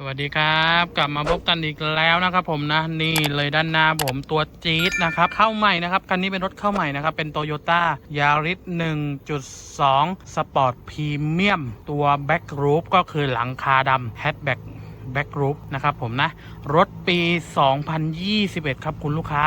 สวัสดีครับ กลับมาพบกันอีกแล้วนะครับผมนะนี่เลยด้านหน้าผมตัวจี๊ดนะครับเข้าใหม่นะครับคันนี้เป็นรถเข้าใหม่นะครับเป็นโตโยต้ายาริส1.2 สปอร์ตพรีเมียมตัวแบ็กรูฟก็คือหลังคาดำแฮชแบ็กแบ็กรูฟนะครับผมนะ รถปี 2021 ครับคุณลูกค้า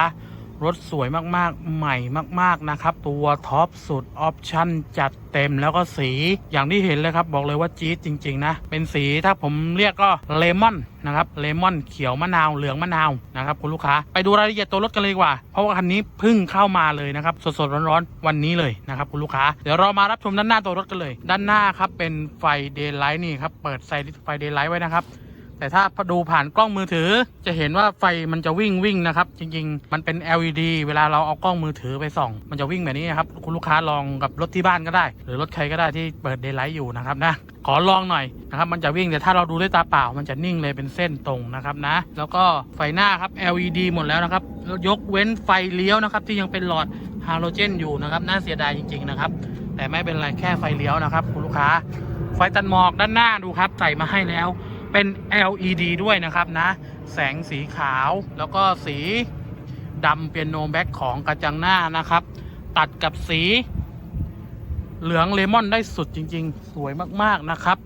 รถสวยมากๆ ใหม่มาก ๆ นะครับ ตัวท็อปสุดออปชั่นจัดเต็มแล้วก็สีอย่างที่เห็นเลยครับ บอกเลยว่าจี๊ดจริง ๆ นะ เป็นสีถ้าผมเรียกก็เลมอนนะครับเลมอนเขียวมะนาวเหลืองมะนาวนะครับคุณลูกค้าไปดูรายละเอียดตัวรถกันเลยดีกว่า เพราะว่าคันนี้เพิ่งเข้ามาเลยนะครับสดๆร้อนๆวันนี้เลยนะครับคุณลูกค้าเดี๋ยวเรามารับชมด้านหน้าตัวรถกันเลย ด้านหน้าครับเป็นไฟเดย์ไลท์นี่ครับเปิดไฟไฟเดย์ไลท์ไว้นะครับ แต่ถ้าดูผ่านกล้องมือถือ จะเห็นว่าไฟมันจะวิ่งวิ่งนะครับ จริง ๆ มันเป็น LED เวลาเราเอากล้องมือถือไปส่อง มันจะวิ่งแบบนี้นะครับ คุณลูกค้าลองกับรถที่บ้านก็ได้ หรือรถใครก็ได้ที่เปิดเดย์ไลท์อยู่นะครับนะขอลองหน่อยนะครับมันจะวิ่งแต่ถ้าเราดูด้วยตาเปล่า มันจะนิ่งเลยเป็นเส้นตรงนะครับนะ แล้วก็ไฟหน้าครับ LED หมดแล้วนะครับยกเว้นไฟเลี้ยวนะครับที่ยังเป็นหลอดฮาโลเจนอยู่นะครับน่าเสียดายจริง ๆ นะครับ แต่ไม่เป็นไรแค่ไฟเลี้ยวนะครับ คุณลูกค้า ไฟตัดหมอกด้านหน้าดูครับใส่มาให้แล้ว เป็น LED ด้วยนะครับนะ แสงสีขาวแล้วก็สีดำเปียโนแบ็กของกระจังหน้านะครับ ตัดกับสีเหลืองเลมอนได้สุดจริง ๆ สวยมากๆนะครับ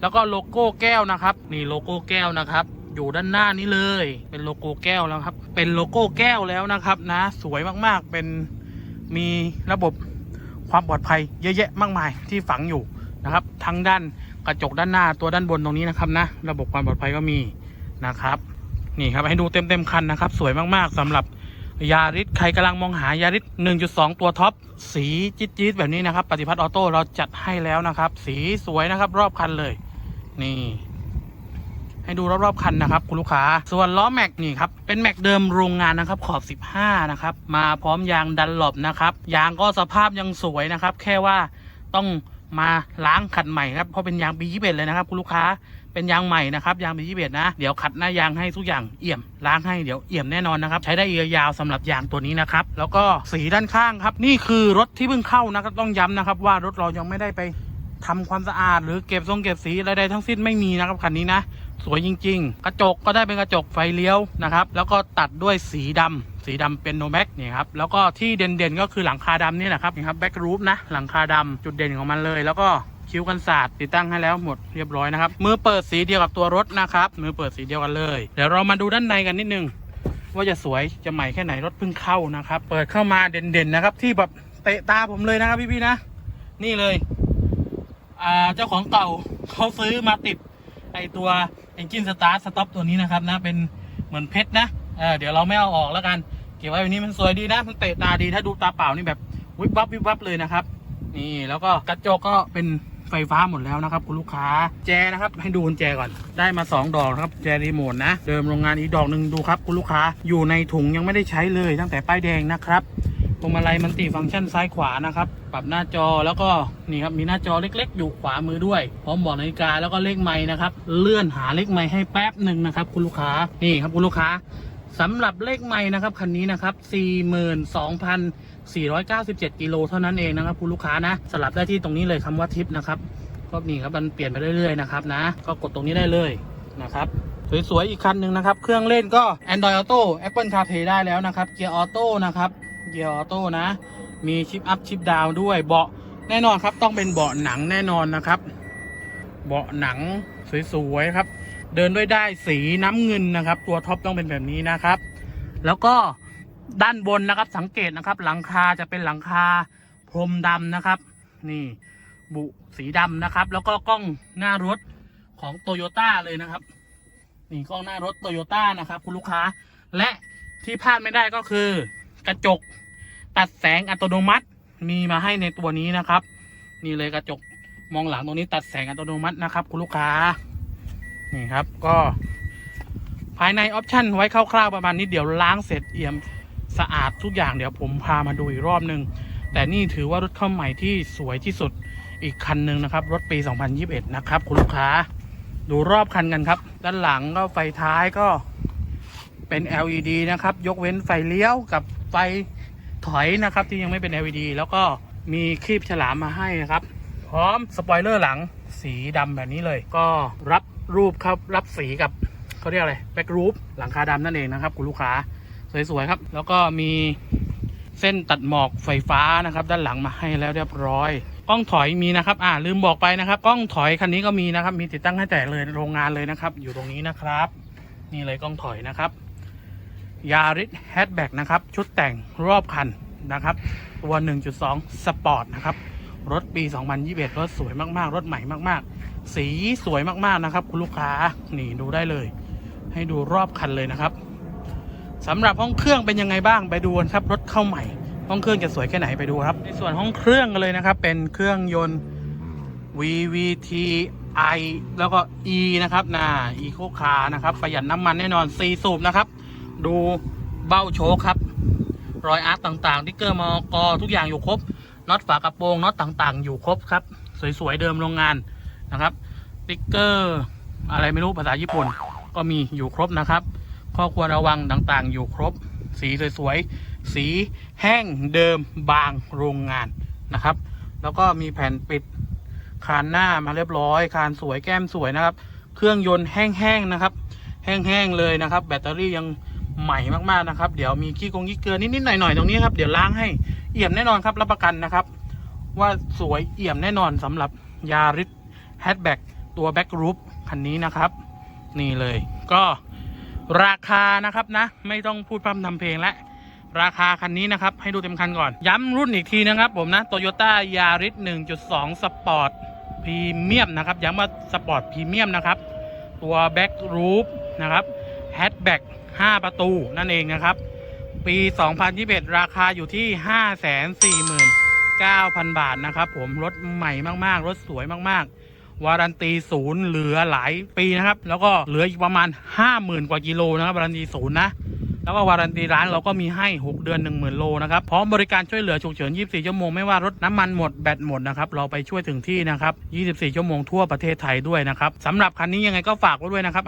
แล้วก็โลโก้แก้วนะครับ นี่โลโก้แก้วนะครับ อยู่ด้านหน้านี้เลย เป็นโลโก้แก้วแล้วครับ เป็นโลโก้แก้วแล้วนะครับ นะ สวยมากๆ เป็นมีระบบความปลอดภัยเยอะแยะมากมายที่ฝังอยู่นะครับ ทั้งด้าน กระจกด้านหน้าตัวด้านบนตรงนี้นะครับนะ ระบบความปลอดภัยก็มีนะครับ นี่ครับให้ดูเต็มเต็มคันนะครับ สวยมากๆสำหรับยาริสใครกำลังมองหายาริส1.2 ตัวท็อปสีจี๊ดๆแบบนี้นะครับ ปฏิพัฒน์ออโต้เราจัดให้แล้วนะครับ สีสวยนะครับ รอบคันเลย นี่ ให้ดูรอบๆคันนะครับ คุณลูกค้า ส่วนล้อแม็กนี่ครับเป็นแม็กเดิมโรงงานนะครับ ขอบ 15 นะครับ มาพร้อมยางดันหลบนะครับยางก็สภาพยังสวยนะครับ แค่ว่าต้อง มาล้างขัดใหม่ครับเพราะเป็นยางปี21เลยนะครับคุณลูกค้าเป็นยางใหม่นะครับยางปี21นะเดี๋ยวขัดหน้ายางให้ทุกอย่างเอี่ยมล้างให้เดี๋ยวเอี่ยมแน่นอนนะครับใช้ได้ยาวๆสำหรับยางตัวนี้นะครับแล้วก็สีด้านข้างครับ นี่คือรถที่เพิ่งเข้านะครับต้องย้ำนะครับว่ารถเรายังไม่ได้ไปทำความสะอาดหรือเก็บทรงเก็บสีอะไรใดทั้งสิ้นไม่มีนะครับคันนี้นะสวยจริง ๆ กระจกก็ได้เป็นกระจกไฟเลี้ยวนะครับแล้วก็ตัดด้วยสีดำ สีดำเป็นโนแบ็กนี่ครับแล้วก็ที่เด่นๆก็คือหลังคาดำนี่แหละครับนี่ครับแบ็กรูฟนะหลังคาดำจุดเด่นของมันเลยแล้วก็คิ้วกันศาสตร์ติดตั้งให้แล้วหมดเรียบร้อยนะครับมือเปิดสีเดียวกับตัวรถนะครับมือเปิดสีเดียวกันเลยเดี๋ยวเรามาดูด้านในกันนิดนึงว่าจะสวยจะใหม่แค่ไหนรถเพิ่งเข้านะครับ เปิดเข้ามาเด่นๆนะครับที่แบบเตะตาผมเลยนะครับพี่ๆนะ นี่เลยอ่าเจ้าของเก่าเขาซื้อมาติดไอตัว Engine Start Stop ตัวนี้นะครับนะเป็นเหมือนเพชรนะเออเดี๋ยวเราไม่เอาออกแล้วกัน ก็บไว้วันนี้มันสวยดีนะมันเตะตาดีถ้าดูตาเปล่านี่แบบวิบวับวิบวับเลยนะครับ นี่แล้วก็กระจกก็เป็นไฟฟ้าหมดแล้วนะครับ คุณลูกค้าแจนะครับ ให้ดูกุญแจก่อนได้มา 2 ดอกนะครับแจรีโมทนะ เดิมโรงงานอีกดอกหนึ่งดูครับ คุณลูกค้าอยู่ในถุงยังไม่ได้ใช้เลยตั้งแต่ป้ายแดงนะครับพวงมาลัยมันติฟังก์ชันซ้ายขวานะครับ ปรับหน้าจอแล้วก็นี่ครับมีหน้าจอเล็ก ๆ อยู่ขวามือด้วย พร้อมบอกนาฬิกาแล้วก็เลขไม้นะครับ เลื่อนหาเลขไม้ให้แป๊บหนึ่งนะครับ คุณลูกค้านี่ครับคุณลูกค้า สำหรับเลขไม้นะครับคันนี้นะครับ42,497กิโลเท่านั้นเองนะครับคุณลูกค้านะสลับได้ที่ตรงนี้เลยคำว่าทิปนะครับก็นี่ครับมันเปลี่ยนไปเรื่อยๆนะครับนะก็กดตรงนี้ได้เลยนะครับสวยๆอีกคันหนึ่งนะครับ เครื่องเล่นก็ Android Auto Apple CarPlay ได้แล้วนะครับเกียร์ออโต้นะครับเกียร์ออโต้นะ มีชิปอัพชิปดาวด้วยเบาะแน่นอนครับต้องเป็นเบาะหนังแน่นอนนะครับ เบาะหนังสวยๆครับ เดินด้วยได้สีน้ำเงินนะครับ ตัวท็อปต้องเป็นแบบนี้นะครับ แล้วก็ด้านบนนะครับสังเกตนะครับ หลังคาจะเป็นหลังคาพรมดำนะครับ นี่บุสีดำนะครับ แล้วก็กล้องหน้ารถของโตโยต้าเลยนะครับ นี่กล้องหน้ารถโตโยต้านะครับ คุณลูกค้า และที่พลาดไม่ได้ก็คือ กระจกตัดแสงอัตโนมัติมีมาให้ในตัวนี้นะครับ นี่เลยกระจกมองหลังตรงนี้ตัดแสงอัตโนมัตินะครับ คุณลูกค้า นี่ครับก็ภายในออปชันไว้คร่าวๆประมาณนี้เดี๋ยวล้างเสร็จเอี่ยมสะอาดทุกอย่างเดี๋ยวผมพามาดูอีกรอบหนึ่งแต่นี่ถือว่ารถเข้าใหม่ที่สวยที่สุดอีกคันหนึ่งนะครับ รถปี 2021 นะครับ คุณลูกค้าดูรอบคันกันครับ ด้านหลังก็ไฟท้ายก็เป็น LED นะครับ ยกเว้นไฟเลี้ยวกับไฟถอยนะครับ ที่ยังไม่เป็น LED แล้วก็มีครีบฉลามมาให้นะครับ พร้อมสปอยเลอร์หลังสีดำแบบนี้เลย ก็รับ รูปครับรับสีกับเขาเรียกอะไรแบ็กรูปหลังคาดำนั่นเองนะครับ คุณลูกค้าสวยๆครับ แล้วก็มีเส้นตัดหมอกไฟฟ้านะครับ ด้านหลังมาให้แล้วเรียบร้อยกล้องถอยมีนะครับ อ่าลืมบอกไปนะครับกล้องถอยคันนี้ก็มีนะครับ มีติดตั้งให้แต่เลยโรงงานเลยนะครับ อยู่ตรงนี้นะครับ นี่เลยกล้องถอยนะครับยาริสแฮชแบ็กนะครับ ชุดแต่งรอบคันนะครับตัว 1.2 สปอร์ตนะครับ รถปี 2021 รถสวยมาก ๆ รถใหม่มาก ๆ สีสวยมากๆนะครับ คุณลูกค้านี่ดูได้เลย ให้ดูรอบคันเลยนะครับสำหรับห้องเครื่องเป็นยังไงบ้างไปดูนครับรถเข้าใหม่ ห้องเครื่องจะสวยแค่ไหนไปดูครับ ในส่วนห้องเครื่องกันเลยนะครับ เป็นเครื่องยนต์ VVT I แล้วก็ E นะครับนะ Eco Car นะครับ ประหยัดน้ำมันแน่นอน 4 สูบนะครับ ดูเบ้าโชคครับ รอยอาร์ตต่างๆติ๊กเกอร์มอกอทุกอย่างอยู่ครบน็อตฝากระโปรงน็อตต่างๆ อยู่ครบครับ สวยๆ เดิมโรงงาน นะครับติ๊กเกอร์อะไรไม่รู้ภาษาญี่ปุ่นก็มีอยู่ครบนะครับ ข้อควรระวังต่างๆ อยู่ครบ สีสวยๆ สีแห้งเดิมบางโรงงานนะครับ แล้วก็มีแผ่นปิดคานหน้ามาเรียบร้อย คานสวยแก้มสวยนะครับ เครื่องยนต์แห้งๆนะครับ แห้งๆเลยนะครับ แบตเตอรี่ยังใหม่มากๆนะครับ เดี๋ยวมีขี้กงขี้เกลือนิดๆหน่อยๆตรงนี้ครับเดี๋ยวล้างให้เอี่ยมแน่นอนครับรับประกันนะครับ ว่าสวยเอี่ยมแน่นอนสำหรับยาริส แฮชแบ็กตัวแบ็กรูปคันนี้นะครับ นี่เลยก็ราคานะครับนะ ไม่ต้องพูดพร่ำทำเพลงและ ราคาคันนี้นะครับ ให้ดูเต็มคันก่อน ย้ำรุ่นอีกทีนะครับผมนะ Toyota Yaris 1.2 Sport พรีเมียมนะครับ ย้ำว่าสปอร์ตพรีเมียมนะครับ ตัวแบ็กรูปนะครับแฮชแบ็ก5 ประตูนั่นเองนะครับ ปี 2021 ราคาอยู่ที่ 549,000 บาทนะครับผม รถใหม่มาก ๆ รถสวยมาก ๆ วารันตีศูนย์เหลือหลายปีนะครับ แล้วก็เหลืออีกประมาณ 50,000 กว่ากิโลนะครับวารันตีศูนย์นะแล้วก็วารันตีร้านเราก็มีให้ 6 เดือน 10,000 โลนะครับพร้อมบริการช่วยเหลือฉุกเฉิน 24 ชั่วโมง ไม่ว่ารถน้ำมันหมดแบตหมดนะครับ เราไปช่วยถึงที่นะครับ 24 ชั่วโมงทั่วประเทศไทยด้วยนะครับสำหรับคันนี้ยังไงก็ฝากไว้ด้วยนะครับ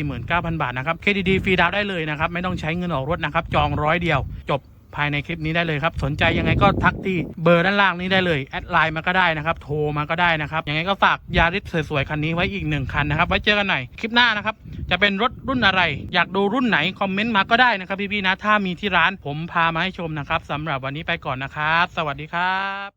549,000 บาทนะครับ KDD ฟรีดาวได้เลยนะครับ ไม่ต้องใช้เงินออกรถนะครับ จองร้อยเดียว จบ ภายในคลิปนี้ได้เลยครับ สนใจยังไงก็ทักที่เบอร์ด้านล่างนี้ได้เลยแอดไลน์มาก็ได้นะครับโทรมาก็ได้นะครับยังไงก็ฝากยาริสสวยๆคันนี้ไว้อีกหนึ่งคันนะครับไว้เจอกันใหม่คลิปหน้านะครับจะเป็นรถรุ่นอะไร อยากดูรุ่นไหนคอมเมนต์มาก็ได้นะครับพี่ๆนะถ้ามีที่ร้านผมพามาให้ชมนะครับสำหรับวันนี้ไปก่อนนะครับ สวัสดีครับ